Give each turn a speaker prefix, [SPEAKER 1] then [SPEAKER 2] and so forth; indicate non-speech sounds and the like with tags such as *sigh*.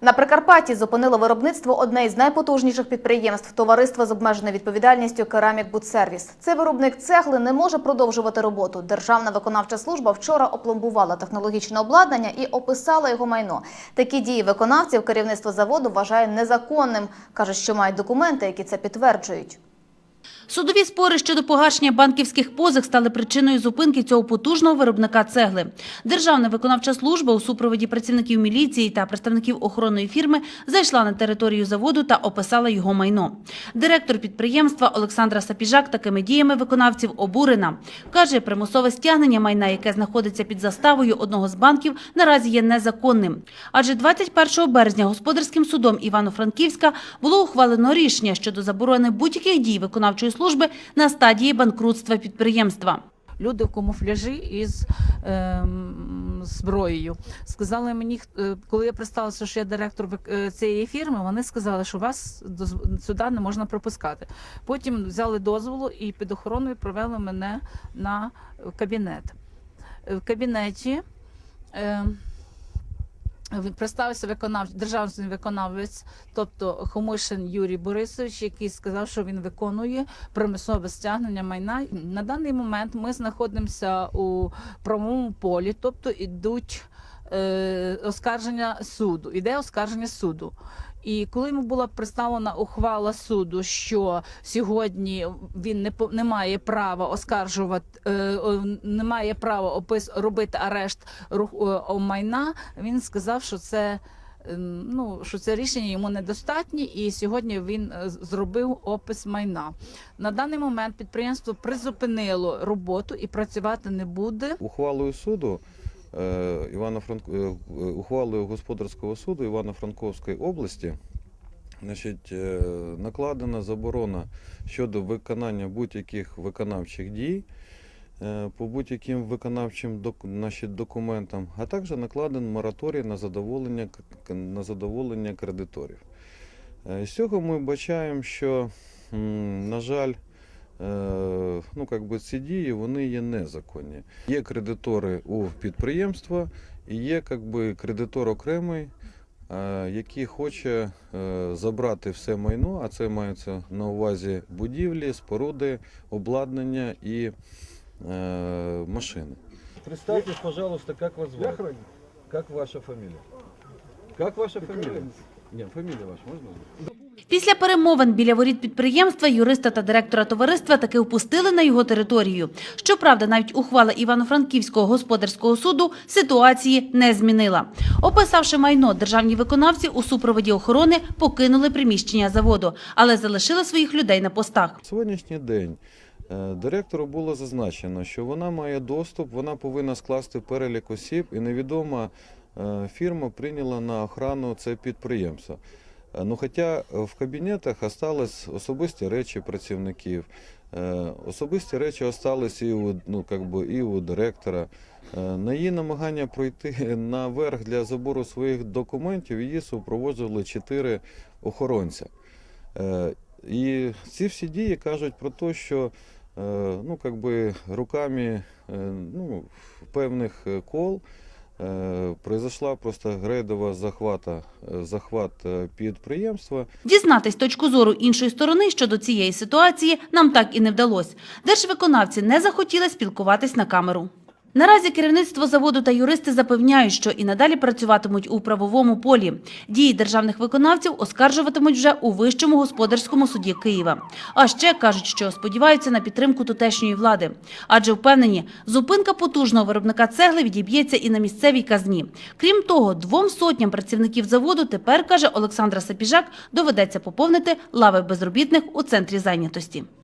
[SPEAKER 1] На Прикарпатті зупинило виробництво одне із найпотужніших підприємств товариства з обмеженою відповідальністю Керамік Будсервіс. Цей виробник цегли не може продовжувати роботу. Державна виконавча служба вчора опломбувала технологічне обладнання і описала його майно. Такі дії виконавців керівництво заводу вважає незаконним. каже, що мають документи, які це підтверджують.
[SPEAKER 2] Судові спори щодо погашення банківських позик стали причиною зупинки цього потужного виробника цегли. Державна виконавча служба у супроводі працівників міліції та представників охоронної фірми зайшла на територію заводу та описала його майно. Директор підприємства Олександра Сапіжак такими діями виконавців обурена. Каже, примусове стягнення майна, яке знаходиться під заставою одного з банків, наразі є незаконним. Адже 21 березня господарським судом Івано-Франківська було ухвалено рішення щодо заборони будь-яких дій виконавчої служби на стадії банкрутства підприємства.
[SPEAKER 3] люди в камуфляжі із ем, зброєю. Сказали мені, е, коли я представилася, що я директор е, цієї фірми, вони сказали, що вас сюди не можна пропускати. Потім взяли дозволу і під охороною провели мене на кабінет. Е, В кабінеті. Е, Представився виконавч, державний виконавець, тобто Хомишин Юрій Борисович, який сказав, що він виконує примусове стягнення майна. На даний момент ми знаходимося у правовому полі, тобто ідуть е, оскарження суду. Іде оскарження суду. І коли йому була представлена ухвала суду, що сьогодні він не не має права оскаржувати, е, не має права опис робити арешт е, майна, він сказав, що це. ем, Ну, що це рішення йому недостатні, і сьогодні він е, зробив опис майна. На даний момент підприємство призупинило роботу і працювати не буде.
[SPEAKER 4] Ухвалою суду е, Івано-Франк... е, ухвалою господарського суду Івано-Франковської області значить, е, накладена заборона щодо виконання будь-яких виконавчих дій е, по будь-яким виконавчим значить, документам, а також накладен мораторій на задоволення, на задоволення кредиторів. Е, З цього ми бачаємо, що, на жаль, е, ну, как би ці дії вони є незаконні. Є кредитори у підприємства і є как би, кредитор окремий, е, який хоче е, забрати все майно, а це мається на увазі будівлі, споруди, обладнання і е, машини.
[SPEAKER 5] Представьтесь, пожалуйста, как вас зовут? Как ваша фамилия? Как ваша фамилия? Нет, фамилия ваша, можно? узнать?
[SPEAKER 2] Після перемовин біля воріт підприємства юриста та директора товариства таки впустили на його територію. Щоправда, навіть ухвала Івано-Франківського господарського суду ситуації не змінила. Описавши майно, державні виконавці у супроводі охорони покинули приміщення заводу, але залишили своїх людей на постах.
[SPEAKER 4] Сьогоднішній день е, директору було зазначено, що вона має доступ, вона повинна скласти перелік осіб, і невідома е, фірма прийняла на охрану це підприємство. Е, Ну, хоча в кабінетах остались особисті речі працівників, е, особисті речі остались і у, ну, і у директора. Е, На її намагання пройти *laughs* наверх для забору своїх документів її супроводжували чотири охоронця. Е, І ці всі дії кажуть про те, що е, ну, би, руками е, ну, певних е, кол е, произошла просто грейдова захвата, е, захват е, підприємства.
[SPEAKER 2] Дізнатись точку зору іншої сторони щодо цієї ситуації нам так і не вдалося. Держвиконавці не захотіли спілкуватись на камеру. Наразі керівництво заводу та юристи запевняють, що і надалі працюватимуть у правовому полі. Дії державних виконавців оскаржуватимуть вже у Вищому господарському суді Києва. А ще кажуть, що сподіваються на підтримку тутешньої влади. Адже впевнені, зупинка потужного виробника цегли відіб'ється і на місцевій казні. Крім того, двом сотням працівників заводу тепер, каже Олександра Сапіжак, доведеться поповнити лави безробітних у центрі зайнятості.